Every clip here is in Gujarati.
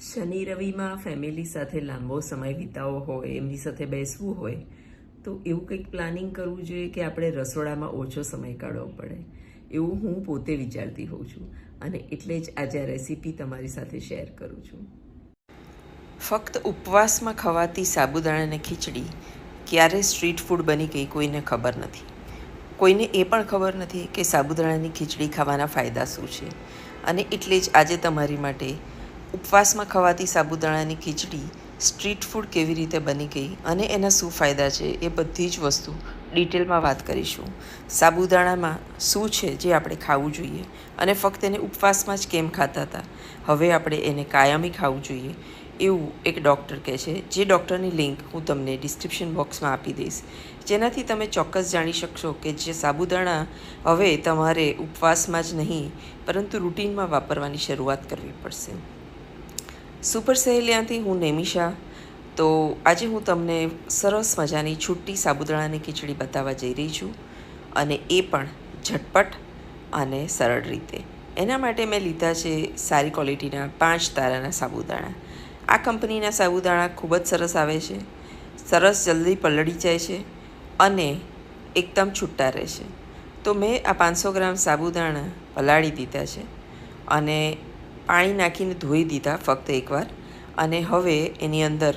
શનિ રવિમાં ફેમિલી સાથે લાંબો સમય વિતાવો હોય, એમની સાથે બેસવું હોય, તો એવું કંઈક પ્લાનિંગ કરવું જોઈએ કે આપણે રસોડામાં ઓછો સમય કાઢવો પડે. એવું હું પોતે વિચારતી હોઉં છું. અને એટલે જ આજે આ રેસીપી તમારી સાથે શેર કરું છું. ફક્ત ઉપવાસમાં ખવાતી સાબુદાણાની ખીચડી ક્યારે સ્ટ્રીટ ફૂડ બની ગઈ કોઈને ખબર નથી. કોઈને એ પણ ખબર નથી કે સાબુદાણાની ખીચડી ખાવાના ફાયદા શું છે. અને એટલે જ આજે તમારી માટે ઉપવાસમાં ખવાતી સાબુદાણાની ખીચડી સ્ટ્રીટ ફૂડ કેવી રીતે બની ગઈ અને એના શું ફાયદા છે એ બધી જ વસ્તુ ડિટેલમાં વાત કરીશું. સાબુદાણામાં શું છે જે આપણે ખાવું જોઈએ અને ફક્ત એને ઉપવાસમાં જ કેમ ખાતા હતા? હવે આપણે એને કાયમી ખાવું જોઈએ. એવું એક ડૉક્ટર કહે છે. જે ડૉક્ટરની લિંક હું તમને ડિસ્ક્રિપ્શન બોક્સમાં આપી દઈશ. જેનાથી તમે ચોક્કસ જાણી શકશો કે જે સાબુદાણા હવે તમારે ઉપવાસમાં જ નહીં, પરંતુ રૂટીનમાં વાપરવાની શરૂઆત કરવી પડશે. સુપર સહેલિયાથી હું નેમિશા. તો આજે હું તમને સરસ મજાની છૂટી સાબુદાણાની ખીચડી બતાવવા જઈ રહી છું અને એ પણ ઝટપટ અને સરળ રીતે. એના માટે મેં લીધા છે સારી ક્વોલિટીના પાંચ તારાના સાબુદાણા. આ કંપનીના સાબુદાણા ખૂબ જ સરસ આવે છે, સરસ જલ્દી પલળી જાય છે અને એકદમ છૂટા રહે છે. તો મેં આ પાંચસો ગ્રામ સાબુદાણા પલાળી દીધા છે અને પાણી નાખીને ધોઈ દીધા ફક્ત એકવાર. અને હવે એની અંદર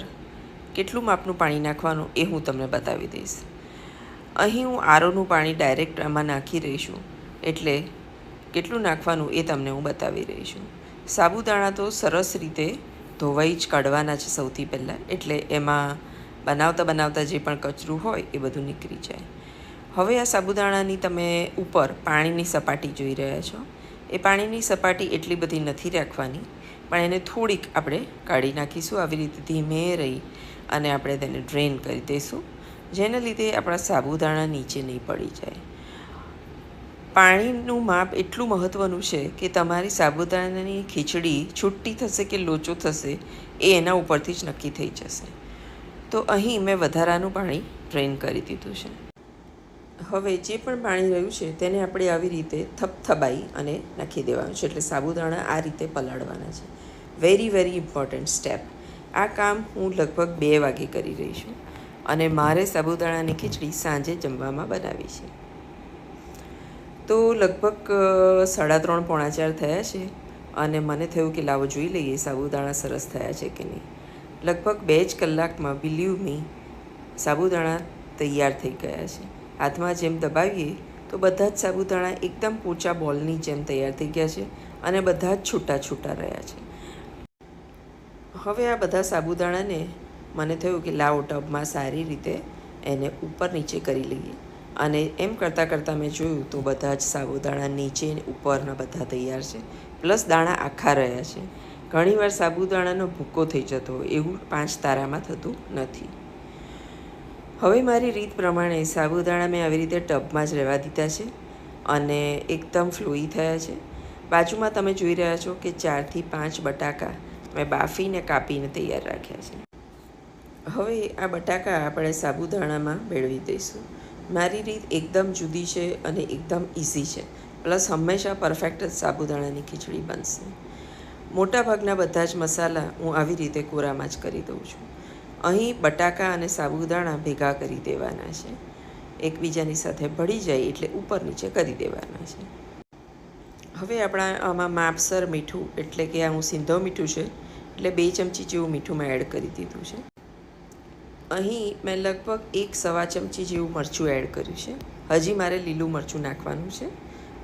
કેટલું માપનું પાણી નાખવાનું એ હું તમને બતાવી દઈશ. અહીં હું આરોનું પાણી ડાયરેક્ટ આમાં નાખી રહી છું. એટલે કેટલું નાખવાનું એ તમને હું બતાવી રહી છું. સાબુદાણા તો સરસ રીતે ધોવાઈ જ કાઢવાના છે સૌથી પહેલાં. એટલે એમાં બનાવતા બનાવતા જે પણ કચરું હોય એ બધું નીકળી જાય. હવે આ સાબુદાણાની તમે ઉપર પાણીની સપાટી જોઈ રહ્યા છો. એ પાણીની સપાટી એટલી બધી નથી રાખવાની, પણ એને થોડીક આપણે કાઢી નાખીશું, આવી રીતે ધીમે રહી અને આપણે તેને ડ્રેન કરી દઈશું, જેને લીધે આપણા સાબુદાણા નીચે નહીં પડી જાય. પાણીનું માપ એટલું મહત્ત્વનું છે કે તમારી સાબુદાણાની ખીચડી છૂટી થશે કે લોચો થશે, એ એના ઉપરથી જ નક્કી થઈ જશે. તો અહીં મેં વધારાનું પાણી ડ્રેન કરી દીધું છે. હવે જે પણ પાણી રહ્યું છે તેને આપણે આવી રીતે થપથબાઈ અને નાખી દેવાનું છે એટલે સાબુદાણા આ રીતે પલાળવાના છે. વેરી વેરી ઇમ્પોર્ટન્ટ સ્ટેપ આ કામ હું લગભગ બે વાગે કરી રહી છું અને મારે સાબુદાણાની ખીચડી સાંજે જમવામાં બનાવી છે. તો લગભગ સાડા ત્રણ પોણા ચાર થયા છે અને મને થયું કે લાવો જોઈ લઈએ સાબુદાણા સરસ થયા છે કે નહીં. લગભગ બે જ કલાકમાં બિલીવ મી સાબુદાણા તૈયાર થઈ ગયા છે. હાથમાં જેમ દબાવીએ, તો બધા જ સાબુદાણા એકદમ પોચા બોલની જેમ તૈયાર થઈ ગયા છે અને બધા જ છૂટા છૂટા રહ્યા છે. હવે આ બધા સાબુદાણાને મને થયું કે લાવો ટબમાં સારી રીતે એને ઉપર નીચે કરી લઈએ. અને એમ કરતાં કરતાં મેં જોયું તો બધા જ સાબુદાણા નીચે ઉપરના બધા તૈયાર છે. પ્લસ દાણા આખા રહ્યા છે. ઘણીવાર સાબુદાણાનો ભૂકો થઈ જતો એવું પાંચ તારામાં થતું નથી. હવે મારી રીત પ્રમાણે સાબુદાણા મેં આવી રીતે ટબમાં જ રહેવા દીધા છે અને એકદમ ફ્લોઈ થયા છે. બાજુમાં તમે જોઈ રહ્યા છો કે ચારથી પાંચ બટાકા મેં બાફીને કાપીને તૈયાર રાખ્યા છે. હવે આ બટાકા આપણે સાબુદાણામાં મેળવી દઈશું. મારી રીત એકદમ જુદી છે અને એકદમ ઇઝી છે. પ્લસ હંમેશા પરફેક્ટ જ સાબુદાણાની ખીચડી બનશે. મોટાભાગના બધા જ મસાલા હું આવી રીતે કોરામાં જ કરી દઉં છું. અહીં બટાકા અને સાબુદાણા ભેગા કરી દેવાના છે. એકબીજાની સાથે ભળી જાય એટલે ઉપર નીચે કરી દેવાના છે. હવે આપણા આમાં માપસર મીઠું, એટલે કે આ હું સિંધો મીઠું છે, એટલે બે ચમચી જેવું મીઠું મેં એડ કરી દીધું છે. અહીં મેં લગભગ એક સવા ચમચી જેવું મરચું એડ કર્યું છે. હજી મારે લીલું મરચું નાખવાનું છે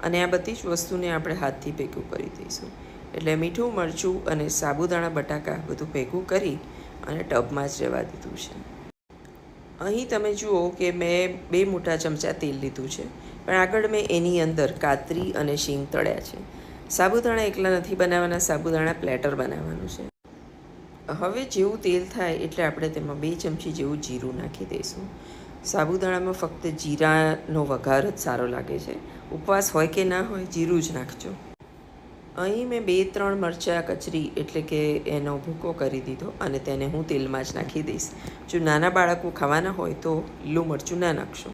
અને આ બધી જ વસ્તુને આપણે હાથથી ભેગું કરી દઈશું. એટલે મીઠું, મરચું અને સાબુદાણા, બટાકા બધું ભેગું કરી અને ટબમાં જ રહેવા દીધું છે. અહીં તમે જુઓ કે મેં બે મોટા ચમચા તેલ લીધું છે, પણ આગળ મેં એની અંદર કાતરી અને શીંગ તળ્યા છે. સાબુદાણા એકલા નથી બનાવવાના, સાબુદાણા પ્લેટર બનાવવાનું છે. હવે જેવું તેલ થાય એટલે આપણે તેમાં બે ચમચી જેવું જીરું નાખી દઈશું. સાબુદાણામાં ફક્ત જીરાનો વઘાર જ સારો લાગે છે. ઉપવાસ હોય કે ના હોય, જીરું જ નાખજો. અહીં મેં બે ત્રણ મરચાં કચરી એટલે કે એનો ભૂકો કરી દીધો અને તેને હું તેલમાં જ નાખી દઈશ. જો નાના બાળકો ખાવાના હોય તો લીલું મરચું ના નાખશો.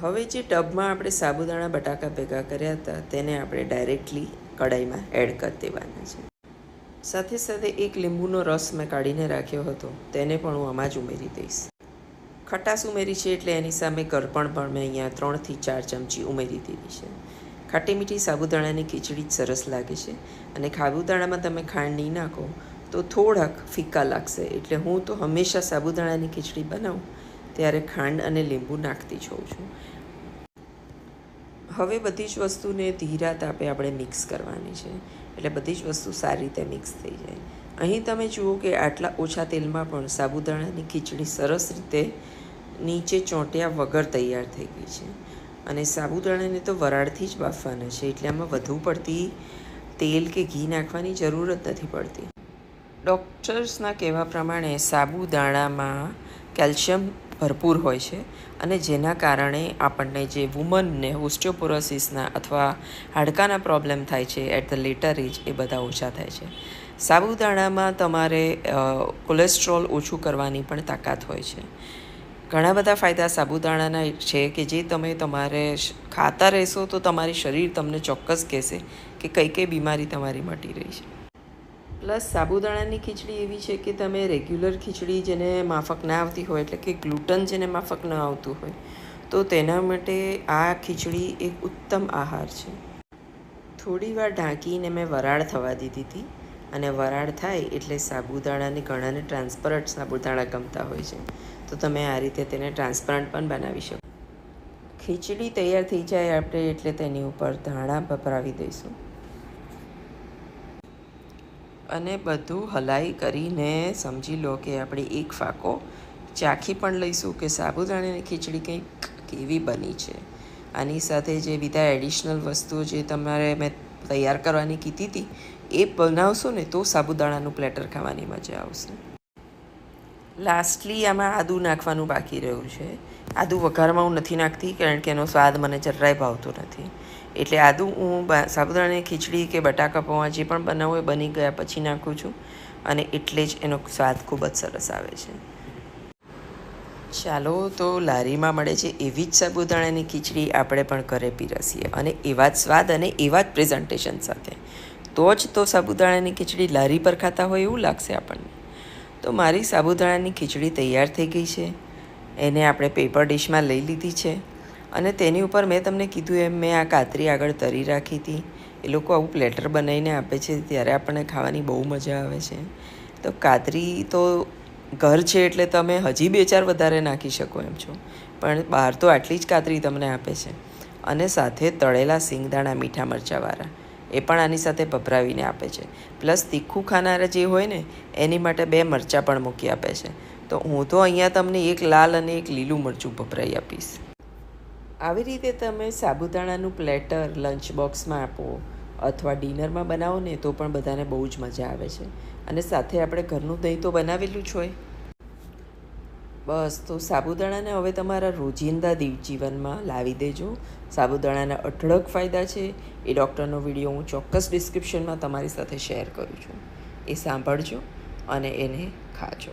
હવે જે ટબમાં આપણે સાબુદાણા બટાકા ભેગા કર્યા હતા તેને આપણે ડાયરેક્ટલી કઢાઈમાં એડ કરી દેવાના છે. સાથે સાથે એક લીંબુનો રસ મેં કાઢીને રાખ્યો હતો, તેને પણ હું આમાં જ ઉમેરી દઈશ. ખટાશ ઉમેરી છે એટલે એની સામે કરપણ પણ મેં અહીંયા ત્રણથી ચાર ચમચી ઉમેરી દીધી છે. ખાટી મીઠી સાબુદાણાની ખીચડી જ સરસ લાગે છે. અને સાબુદાણામાં તમે ખાંડ નહીં નાખો, તો થોડાક ફીકા લાગશે. એટલે હું તો હંમેશા સાબુદાણાની ખીચડી બનાવું, ત્યારે ખાંડ અને લીંબુ નાખતી જ હોઉં છું. હવે બધી જ વસ્તુને ધીરા તાપે આપણે મિક્સ કરવાની છે. એટલે બધી જ વસ્તુ સારી રીતે મિક્સ થઈ જાય. અહીં તમે જુઓ કે આટલા ઓછા તેલમાં પણ સાબુદાણાની ખીચડી સરસ રીતે નીચે ચોંટ્યા વગર તૈયાર થઈ ગઈ છે. અને સાબુદાણાને તો વરાળથી જ બાફવાના છે, એટલે આમાં વધુ પડતી તેલ કે ઘી નાખવાની જરૂર જ નથી પડતી. ડૉક્ટર્સના કહેવા પ્રમાણે સાબુદાણામાં કેલ્શિયમ ભરપૂર હોય છે અને જેના કારણે આપણને જે વુમનને ઓસ્ટિયોપોરોસિસના અથવા હાડકાના પ્રોબ્લેમ થાય છે એટ ધ લેટર એજ એ બધા ઓછા થાય છે. સાબુદાણામાં તમારે કોલેસ્ટ્રોલ ઓછું કરવાની પણ તાકાત હોય છે. ઘણા બધા ફાયદા સાબુદાણાના છે કે જે તમે તમારે ખાતા રહેશો તો તમારી શરીર તમને ચોક્કસ કહેશે કે કઈ કઈ બીમારી તમારી મટી રહી છે. પ્લસ સાબુદાણાની ખીચડી એવી છે કે તમે રેગ્યુલર ખીચડી જેને માફક ના આવતી હોય એટલે કે ગ્લુટન જેને માફક ન આવતું હોય, તો તેના માટે આ ખીચડી એક ઉત્તમ આહાર છે. થોડી વાર ઢાંકીને મેં વરાળ થવા દીધી હતી. અને વરાળ થાય એટલે સાબુદાણાને ઘણાને ટ્રાન્સપરન્ટ સાબુદાણા ગમતા હોય છે. તો તમે આ રીતે તેને ટ્રાન્સપરન્ટ પણ બનાવી શકો. ખીચડી તૈયાર થઈ જાય આપણે એટલે તેની ઉપર ધાણા ભભરાવી દઈશું. અને બધું હલાઈ કરીને સમજી લો કે આપણે એક ફાંકો ચાખી પણ લઈશું કે સાબુદાણાની ખીચડી કંઈક કેવી બની છે. આની સાથે જે બીજા એડિશનલ વસ્તુઓ જે તમારે મેં તૈયાર કરવાની કીધી હતી એ બનાવશો ને તો સાબુદાણાનું પ્લેટર ખાવાની મજા આવશે. લાસ્ટલી આમાં આદું નાખવાનું બાકી રહ્યું છે. આદું વઘારમાં હું નથી નાખતી કારણ કે એનો સ્વાદ મને જરાય ભાવતો નથી. એટલે આદું હું સાબુદાણાની ખીચડી કે બટાકા પૌવા જે પણ બનાવું એ બની ગયા પછી નાખું છું અને એટલે જ એનો સ્વાદ ખૂબ જ સરસ આવે છે. ચાલો તો લારીમાં મળે છે એવી જ સાબુદાણાની ખીચડી આપણે પણ ઘરે પીરસીએ અને એવા જ સ્વાદ અને એવા જ પ્રેઝન્ટેશન સાથે. તો જ તો સાબુદાણાની ખીચડી લારી પર ખાતા હોય એવું લાગશે આપણને. તો મારી સાબુદાણાની ખીચડી તૈયાર થઈ ગઈ છે. એને આપણે પેપર ડિશમાં લઈ લીધી છે. અને તેની ઉપર મેં તમને કીધું એમ, મેં આ કાતરી આગળ તરી રાખી હતી. એ લોકો આવું પ્લેટર બનાવીને આપે છે, ત્યારે આપણને ખાવાની બહુ મજા આવે છે. તો કાતરી તો ઘર છે એટલે તમે હજી બે ચાર વધારે નાખી શકો એમ છો. પણ બહાર તો આટલી જ કાતરી તમને આપે છે. અને સાથે તળેલા સિંગદાણા મીઠા મરચાંવાળા. એ પણ આની સાથે ભભરાવીને આપે છે. પ્લસ તીખું ખાનારા જે હોય ને, એની માટે બે મરચાં પણ મૂકી આપે છે. તો હું તો અહીંયા તમને એક લાલ અને એક લીલું મરચું ભભરાઈ આપીશ. આવી રીતે તમે સાબુદાણાનું પ્લેટર લંચ બોક્સમાં આપો અથવા ડિનરમાં બનાવો ને, તો પણ બધાને બહુ જ મજા આવે છે. અને સાથે આપણે ઘરનું દહીં તો બનાવેલું જ હોય. બસ, તો સાબુદાણાને હવે તમારા રોજિંદા જીવનમાં લાવી દેજો. સાબુદાણાના અઢળક ફાયદા છે. એ ડૉક્ટરનો વીડિયો હું ચોક્કસ ડિસ્ક્રિપ્શનમાં તમારી સાથે શેર કરું છું. એ સાંભળજો અને એને ખાજો.